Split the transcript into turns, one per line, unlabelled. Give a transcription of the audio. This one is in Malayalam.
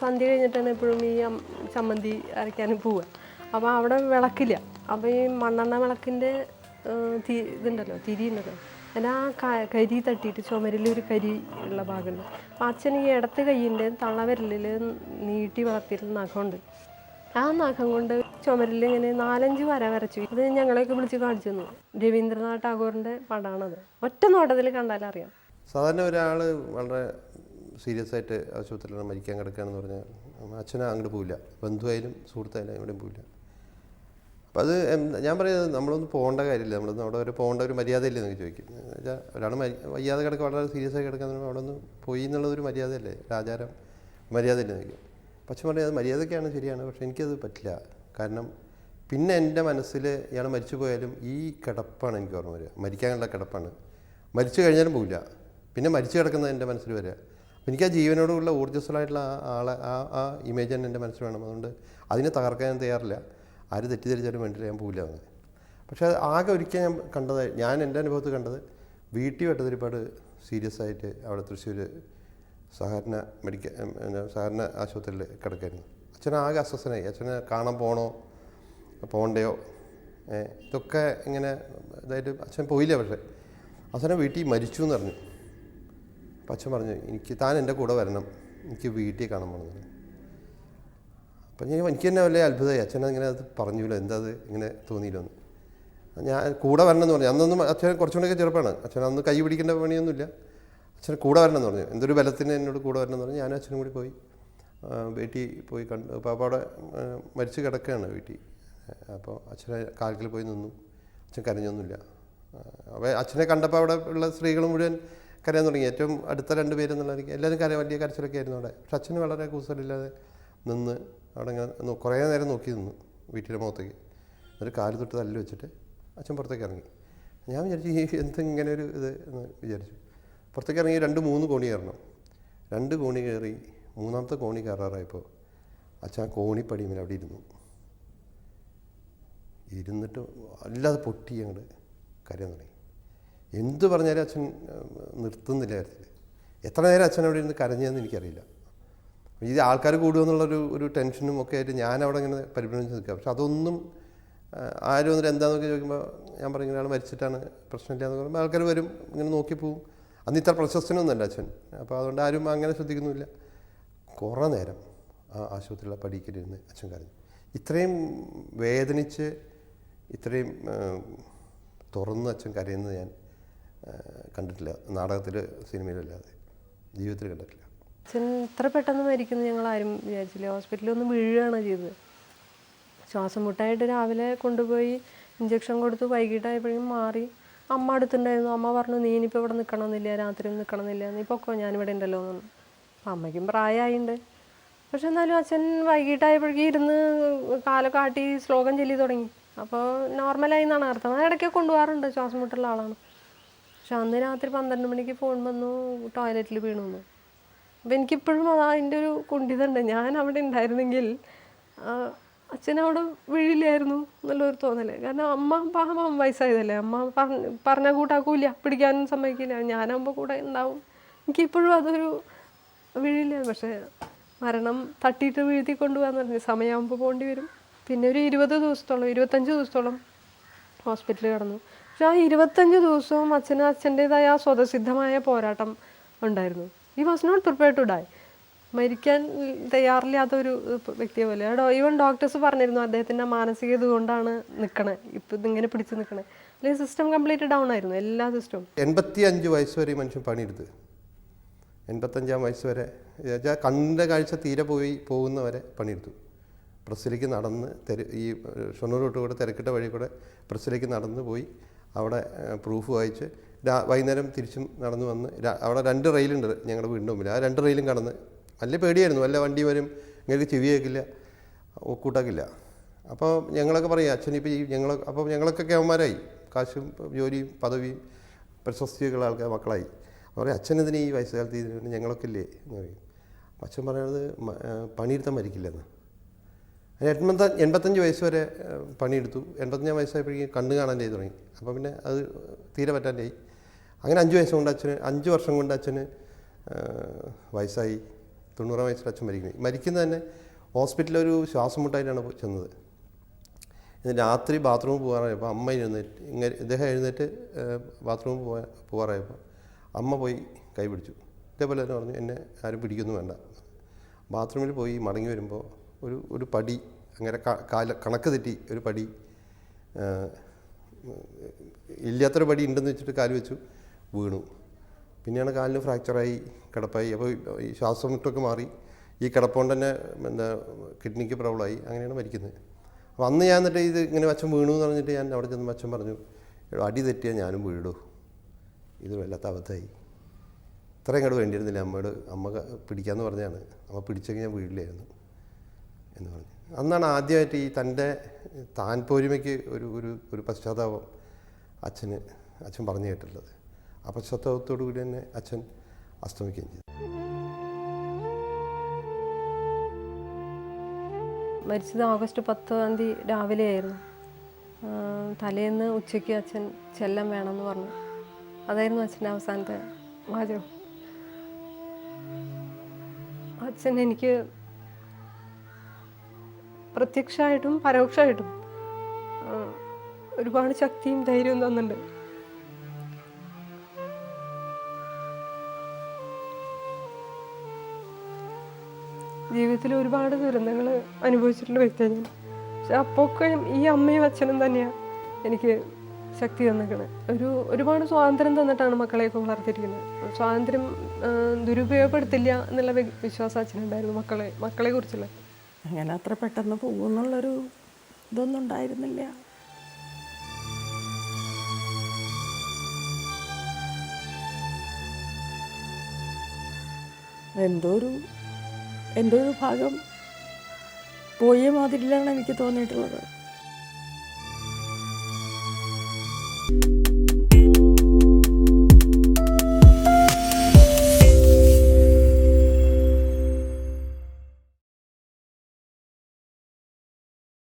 സന്ധ്യ കഴിഞ്ഞിട്ടാണ് എപ്പോഴും ഈ ചമ്മന്തി അരയ്ക്കാനും പോവുക. അപ്പോൾ അവിടെ വിളക്കില്ല. അപ്പോൾ ഈ മണ്ണെണ്ണ വിളക്കിന്റെ തീ ഇതുണ്ടല്ലോ തിരി ഉണ്ടല്ലോ. അതിന് ആ കരി തട്ടിയിട്ട് ചുമരിൽ ഒരു കരി ഉള്ള ഭാഗമുണ്ട്. അപ്പോൾ അച്ഛൻ ഈ ഇടത്ത് കൈയിന്റെ തള്ളവിരലിൽ നീട്ടി വളർത്തിയിട്ട് നഖമുണ്ട്. ആ നഖം കൊണ്ട് ചുമരിൽ ഇങ്ങനെ നാലഞ്ച് വര വരച്ചു. അത് ഞങ്ങളെയൊക്കെ വിളിച്ച് കാണിച്ചു തന്നു. രവീന്ദ്രനാഥ് ടാഗോറിന്റെ പടമാണത്. ഒറ്റ നോട്ടത്തിൽ കണ്ടാലറിയാം.
സാധാരണ ഒരാൾ വളരെ സീരിയസ് ആയിട്ട് ആശുപത്രിയിൽ മരിക്കാൻ കിടക്കുകയാണെന്ന് പറഞ്ഞാൽ അച്ഛനെ അങ്ങോട്ട് പോവില്ല. ബന്ധുവായാലും സുഹൃത്തായാലും എവിടെയും പോവില്ല. അപ്പം അത് ഞാൻ പറയുന്നത് നമ്മളൊന്നും പോകേണ്ട കാര്യമില്ല. നമ്മളൊന്നും അവിടെ വരെ പോകേണ്ട ഒരു മര്യാദയില്ലേ എന്നൊക്കെ ചോദിക്കും. എന്നുവെച്ചാൽ ഒരാൾ വയ്യാതെ കിടക്കുക വളരെ സീരിയസ് ആയി കിടക്കാൻ അവിടെ ഒന്ന് പോയി എന്നുള്ളതൊരു മര്യാദയല്ലേ? ഒരു ആചാരം മര്യാദയില്ലേ എന്നൊക്കെ പക്ഷെ പറയുന്നത് മര്യാദയ്ക്കാണ് ശരിയാണ് പക്ഷെ എനിക്കത് പറ്റില്ല. കാരണം പിന്നെ എന്റെ മനസ്സിൽ ഇയാൾ മരിച്ചു പോയാലും ഈ കിടപ്പാണ് എനിക്ക് ഓർമ്മ വരിക. മരിക്കാനുള്ള കിടപ്പാണ്. മരിച്ചു കഴിഞ്ഞാലും പോവില്ല. പിന്നെ മരിച്ചു കിടക്കുന്നത് എന്റെ മനസ്സിൽ വരിക. എനിക്ക് ആ ജീവനോടുള്ള ഊർജസ്വലായിട്ടുള്ള ആളെ ആ ആ ഇമേജ് തന്നെ എന്റെ മനസ്സിൽ വേണം. അതുകൊണ്ട് അതിനെ തകർക്കാൻ ഞാൻ തയ്യാറില്ല. ആര് തെറ്റിദ്ധരിച്ചാലും വേണ്ടില്ല ഞാൻ പോവില്ല അങ്ങനെ പക്ഷേ ആകെ ഒരിക്കൽ ഞാൻ കണ്ടത് ഞാൻ എന്റെ അനുഭവത്തിൽ കണ്ടത് വീട്ടിൽ വെട്ടതിരിപ്പാട് സീരിയസ് ആയിട്ട് അവിടെ തൃശ്ശൂർ സഹകരണ മെഡിക്കൽ സഹകരണ ആശുപത്രിയിൽ കിടക്കായിരുന്നു. അച്ഛൻ ആകെ അസ്വസ്ഥനായി. അച്ഛനെ കാണാൻ പോകണോ പോകണ്ടയോ ഇതൊക്കെ ഇങ്ങനെ ഇതായിട്ട് അച്ഛൻ പോയില്ല പക്ഷേ. അവസാനം വീട്ടിൽ മരിച്ചു എന്ന് പറഞ്ഞു. അപ്പം അച്ഛൻ പറഞ്ഞു എനിക്ക് താൻ എന്റെ കൂടെ വരണം. എനിക്ക് വീട്ടിൽ കാണാൻ പറഞ്ഞു. അപ്പം ഞാൻ എനിക്ക് തന്നെ വലിയ അത്ഭുതമായി. അച്ഛൻ അങ്ങനെ അത് പറഞ്ഞില്ല. എന്താ അത്? ഇങ്ങനെ തോന്നിയില്ലെന്ന്. ഞാൻ കൂടെ വരണം എന്ന് പറഞ്ഞു. അന്നൊന്നും അച്ഛൻ കുറച്ചുകൂടെയൊക്കെ ചെറുപ്പമാണ്. അച്ഛൻ അന്ന് കൈ പിടിക്കേണ്ട പണിയൊന്നുമില്ല. അച്ഛൻ കൂടെ വരണം എന്ന് പറഞ്ഞു. എന്തൊരു ബലത്തിന് എന്നോട് കൂടെ വരണം എന്ന് പറഞ്ഞു. ഞാനും അച്ഛനും കൂടി പോയി വീട്ടിൽ പോയി കണ്ട് ആ, മരിച്ച് കിടക്കുകയാണ് വീട്ടിൽ. അപ്പോൾ അച്ഛനെ കാൽക്കിൽ പോയി നിന്നു. അച്ഛൻ കരഞ്ഞൊന്നുമില്ല. അപ്പോൾ അച്ഛനെ കണ്ടപ്പോൾ അവിടെ ഉള്ള സ്ത്രീകൾ മുഴുവൻ കരയാൻ തുടങ്ങി. ഏറ്റവും അടുത്ത രണ്ട് പേരെന്നുള്ള എനിക്ക് എല്ലാവരും കര വലിയ കരച്ചിലൊക്കെ ആയിരുന്നു അവിടെ. പക്ഷെ അച്ഛന് വളരെ കൂസലില്ലാതെ നിന്ന് അവിടെ ഇങ്ങനെ കുറേ നേരം നോക്കി നിന്നു വീട്ടിലെ മുഖത്തേക്ക്. ഒരു കാൽ തൊട്ട് തല്ലി വെച്ചിട്ട് അച്ഛൻ പുറത്തേക്ക് ഇറങ്ങി. ഞാൻ വിചാരിച്ചു ഈ എന്തിങ്ങനെ ഒരു ഇത് എന്ന് വിചാരിച്ചു. പുറത്തേക്ക് ഇറങ്ങി രണ്ട് മൂന്ന് കോണി കയറണം. രണ്ട് കോണി കയറി മൂന്നാമത്തെ കോണി കയറാറായപ്പോൾ അച്ഛൻ ആ കോണിപ്പടിമേൽ അവിടെ ഇരുന്നു. ഇരുന്നിട്ട് അല്ലാതെ പൊട്ടി അങ്ങോട്ട് കരയാൻ തുടങ്ങി. എന്ത് പറഞ്ഞാലും അച്ഛൻ നിർത്തുന്നില്ല കാര്യത്തിൽ. എത്ര നേരം അച്ഛൻ അവിടെ ഇരുന്ന് കരഞ്ഞതെന്ന് എനിക്കറിയില്ല. ഇത് ആൾക്കാർ കൂടുമെന്നുള്ളൊരു ഒരു ടെൻഷനും ഒക്കെ ആയിട്ട് ഞാൻ അവിടെ ഇങ്ങനെ പരിഭ്രമിച്ച് നിൽക്കുക. പക്ഷെ അതൊന്നും ആരും വന്നിട്ട് എന്താണെന്നൊക്കെ ചോദിക്കുമ്പോൾ ഞാൻ ഇങ്ങനെ ആൾ മരിച്ചിട്ടാണ് പ്രശ്നമില്ല എന്ന് പറയുമ്പോൾ ആൾക്കാർ വരും ഇങ്ങനെ നോക്കി പോവും. അന്ന് ഇത്ര പ്രശസ്തനൊന്നുമല്ല അച്ഛൻ. അപ്പോൾ അതുകൊണ്ട് ആരും അങ്ങനെ ശ്രദ്ധിക്കുന്നില്ല കുറേ നേരം ആ ആശുപത്രിയിലെ പടിക്കലിരുന്ന് അച്ഛൻ കരഞ്ഞു. ഇത്രയും വേദനിച്ച് ഇത്രയും തുറന്ന് അച്ഛൻ കരയുന്നത് ഞാൻ കണ്ടിട്ടില്ല. നാടകത്തിൽ സിനിമയിലല്ലാതെ ജീവിതത്തിൽ കണ്ടിട്ടില്ല.
അച്ഛൻ ഇത്ര പെട്ടെന്ന് മരിക്കുന്നു ഞങ്ങൾ ആരും വിചാരിച്ചില്ല. ഹോസ്പിറ്റലിൽ ഒന്ന് വീഴുകയാണ് ചെയ്തത്. ശ്വാസം മുട്ടായിട്ട് രാവിലെ കൊണ്ടുപോയി ഇഞ്ചക്ഷൻ കൊടുത്തു വൈകിട്ടായപ്പോഴും മാറി. അമ്മ അടുത്തുണ്ടായിരുന്നു. അമ്മ പറഞ്ഞു നീ ഇനിയിപ്പോൾ ഇവിടെ നിൽക്കണമെന്നില്ല രാത്രി നിൽക്കണമെന്നില്ല നീ പൊക്കോ ഞാനിവിടെ ഉണ്ടല്ലോ എന്ന് അമ്മയ്ക്കും പ്രായമായിണ്ട്. പക്ഷെ എന്നാലും അച്ഛൻ വൈകിട്ടായപ്പോഴേക്കും ഇരുന്ന് കാലൊക്കെ കാട്ടി ശ്ലോകം ചൊല്ലി തുടങ്ങി. അപ്പോൾ നോർമലായി എന്നാണ്. അർത്ഥം ഇടയ്ക്ക് കൊണ്ടുപോകാറുണ്ട് ശ്വാസം മുട്ടുള്ള ആളാണ്. പക്ഷെ അന്ന് രാത്രി പന്ത്രണ്ട് മണിക്ക് ഫോൺ വന്നു ടോയ്ലറ്റിൽ വീണു അപ്പം എനിക്കിപ്പോഴും അത് അതിന്റെ ഒരു കുണ്ടിതുണ്ട് ഞാൻ അവിടെ ഉണ്ടായിരുന്നെങ്കിൽ അച്ഛനവിടെ വീഴില്ലായിരുന്നു എന്നുള്ളൊരു തോന്നൽ. കാരണം അമ്മ പാമ്പം വയസ്സായതല്ലേ. അമ്മ പറഞ്ഞ പറഞ്ഞ കൂട്ടാക്കൂല പിടിക്കാനും സമ്മതിക്കില്ല. ഞാനാകുമ്പോൾ കൂടെ ഉണ്ടാവും. എനിക്കിപ്പോഴും അതൊരു വീഴില്ല. പക്ഷേ മരണം തട്ടിയിട്ട് വീഴ്ത്തി കൊണ്ടുപോകാന്ന് പറഞ്ഞു സമയമാകുമ്പോൾ പോകേണ്ടി വരും. പിന്നെ ഒരു ഇരുപത് ദിവസത്തോളം ഇരുപത്തഞ്ച് ദിവസത്തോളം ഹോസ്പിറ്റലിൽ കിടന്നു. പക്ഷെ ആ ഇരുപത്തഞ്ച് ദിവസവും അച്ഛന് അച്ഛന്റെതായ ആ സ്വതസിദ്ധമായ പോരാട്ടം ഉണ്ടായിരുന്നു. He was not prepare to die മരിക്കാൻ തയ്യാറില്ലാത്ത ഒരു വ്യക്തിയെ പോലെ. ഈവൻ ഡോക്ടേഴ്സ് പറഞ്ഞിരുന്നു അദ്ദേഹത്തിന്റെ മാനസിക ഇതുകൊണ്ടാണ് നിൽക്കണേ ഇപ്പം ഇങ്ങനെ പിടിച്ച് നിൽക്കണേ അല്ലെങ്കിൽ സിസ്റ്റം കംപ്ലീറ്റ് ഡൗൺ ആയിരുന്നു എല്ലാ സിസ്റ്റവും
എൺപത്തി അഞ്ച് വയസ്സ് വരെ മനുഷ്യൻ പണിയെടുത്ത്. എൺപത്തഞ്ചാം വയസ്സ് വരെ കണ്ണിന്റെ കാഴ്ച തീരെ പോയി പോകുന്നവരെ പണിയെടുത്തു. പ്രസ്സിലേക്ക് നടന്ന് തെര ഈ ഷൊണ്ണൂർ തൊട്ട് കൂടെ തിരക്കിട്ട വഴി കൂടെ പ്രസ്സിലേക്ക് നടന്ന് പോയി. അവിടെ പ്രൂഫ് വായിച്ച് രാ വൈകുന്നേരം തിരിച്ചും നടന്ന് വന്ന് അവിടെ രണ്ട് റെയിലുണ്ട് ഞങ്ങളുടെ വീടിന്റെ മുമ്പിൽ ആ രണ്ട് റെയിലും കടന്ന്. നല്ല പേടിയായിരുന്നു. വല്ല വണ്ടി വരും ഇങ്ങനെ ചെവി കേൾക്കില്ല കൂട്ടാക്കില്ല. അപ്പോൾ ഞങ്ങളൊക്കെ പറയും അച്ഛൻ ഇപ്പോൾ ഈ ഞങ്ങൾ അപ്പോൾ ഞങ്ങളൊക്കെ കേവന്മാരായി കാശും ജോലിയും പദവിയും പ്രശസ്തിയൊക്കെയുള്ള ആൾക്കാർ മക്കളായി. പറയും അച്ഛൻ ഇതിന് ഈ വയസ്സുകാലത്ത് ഇതിന് ഞങ്ങളൊക്കെ ഇല്ലേ എന്ന് പറയും. അച്ഛൻ പറയുന്നത് പണിയെടുത്താൽ മരിക്കില്ലെന്ന്. എൺപത്ത എൺപത്തഞ്ച് വയസ്സ് വരെ പണിയെടുത്തു. എൺപത്തഞ്ചാം വയസ്സായപ്പോഴേക്കും കണ്ണ് കാണാൻ ചെയ്തു തുടങ്ങി. അപ്പോൾ പിന്നെ അത് തീരെ പറ്റാണ്ടായി. അങ്ങനെ അഞ്ച് വയസ്സ് കൊണ്ട് അച്ഛന് അഞ്ച് വർഷം കൊണ്ട് അച്ഛന് വയസ്സായി. തൊണ്ണൂറാം വയസ്സിൽ അച്ഛൻ മരിക്കുന്നത് മരിക്കുന്നത് തന്നെ ഹോസ്പിറ്റലിൽ ഒരു ശ്വാസം മുട്ടായിട്ടാണ് ചെന്നത് രാത്രി ബാത്റൂമിൽ പോകാറായപ്പോൾ അമ്മ എഴുന്നേറ്റ് ഇങ്ങനെ ഇദ്ദേഹം എഴുന്നേറ്റ് ബാത്റൂമിൽ പോകാൻ പോകാറായപ്പോൾ അമ്മ പോയി കൈ പിടിച്ചു. ഇതേപോലെ തന്നെ പറഞ്ഞു എന്നെ ആരും പിടിക്കൊന്നും വേണ്ട. ബാത്റൂമിൽ പോയി മടങ്ങി വരുമ്പോൾ ഒരു ഒരു പടി അങ്ങനെ കാല കണക്ക് തെറ്റി ഒരു പടി ഇല്ലാത്തൊരു പടി ഉണ്ടെന്ന് വെച്ചിട്ട് കാൽ വെച്ചു വീണു. പിന്നെയാണ് കാലിന് ഫ്രാക്ചറായി കിടപ്പായി. അപ്പോൾ ഈ ശ്വാസം മുട്ടൊക്കെ മാറി ഈ കിടപ്പുകൊണ്ട് തന്നെ എന്താ കിഡ്നിക്ക് പ്രോബ്ലമായി അങ്ങനെയാണ് മരിക്കുന്നത്. അപ്പോൾ അന്ന് ഞാൻ എന്നിട്ട് ഇത് ഇങ്ങനെ അച്ഛൻ വീണു എന്ന് പറഞ്ഞിട്ട് ഞാൻ അവിടെ ചെന്ന് അച്ഛൻ പറഞ്ഞു അടി തെറ്റിയാൽ ഞാനും വീഴൂ ഇത് വല്ലാത്ത അബദ്ധമായി ഇത്രയും കൂടെ വേണ്ടിയിരുന്നില്ല. അമ്മയോട് അമ്മ പിടിക്കാമെന്ന് പറഞ്ഞാണ് അമ്മ പിടിച്ചെങ്കിൽ ഞാൻ വീഴില്ലായിരുന്നു എന്ന് പറഞ്ഞു. അന്നാണ് ആദ്യമായിട്ട് ഈ തന്റെ താൻ പോരുമയ്ക്ക് ഒരു ഒരു ഒരു പശ്ചാത്താപം അച്ഛന് അച്ഛൻ പറഞ്ഞു കേട്ടുള്ളത് ആ പശ്ചാത്താപത്തോടു കൂടി തന്നെ അച്ഛൻ അസ്തമിക്കുകയും ചെയ്തു.
മരിച്ചത് ഓഗസ്റ്റ് പത്താം തീയതി രാവിലെ ആയിരുന്നു. തലേന്ന് ഉച്ചയ്ക്ക് അച്ഛൻ ചെല്ലം വേണമെന്ന് പറഞ്ഞു. അതായിരുന്നു അച്ഛന്റെ അവസാനത്തെ വാചകം. അച്ഛൻ എനിക്ക് പ്രത്യക്ഷമായിട്ടും പരോക്ഷമായിട്ടും ഒരുപാട് ശക്തിയും ധൈര്യവും തന്നിട്ടുണ്ട്. ജീവിതത്തിൽ ഒരുപാട് ദുരന്തങ്ങൾ അനുഭവിച്ചിട്ടുള്ള വ്യക്തിയാണ് ഞാൻ. പക്ഷെ അപ്പോഴും ഈ അമ്മയും അച്ഛനും തന്നെയാണ് എനിക്ക് ശക്തി തന്നിരിക്കുന്നത് ഒരു ഒരുപാട് സ്വാതന്ത്ര്യം തന്നിട്ടാണ് മക്കളെയൊക്കെ വളർത്തിയിരിക്കുന്നത്. സ്വാതന്ത്ര്യം ദുരുപയോഗപ്പെടുത്തില്ല എന്നുള്ള വിശ്വാസം അച്ഛനുണ്ടായിരുന്നു മക്കളെ മക്കളെ കുറിച്ചുള്ള
അങ്ങനെ അത്ര പെട്ടെന്ന് പോകുമെന്നുള്ളൊരു ഇതൊന്നും ഉണ്ടായിരുന്നില്ല. എന്തോ ഒരു എന്റെ ഒരു ഭാഗം പോയ മാതിരിയിലാണ് എനിക്ക് തോന്നിയിട്ടുള്ളത്.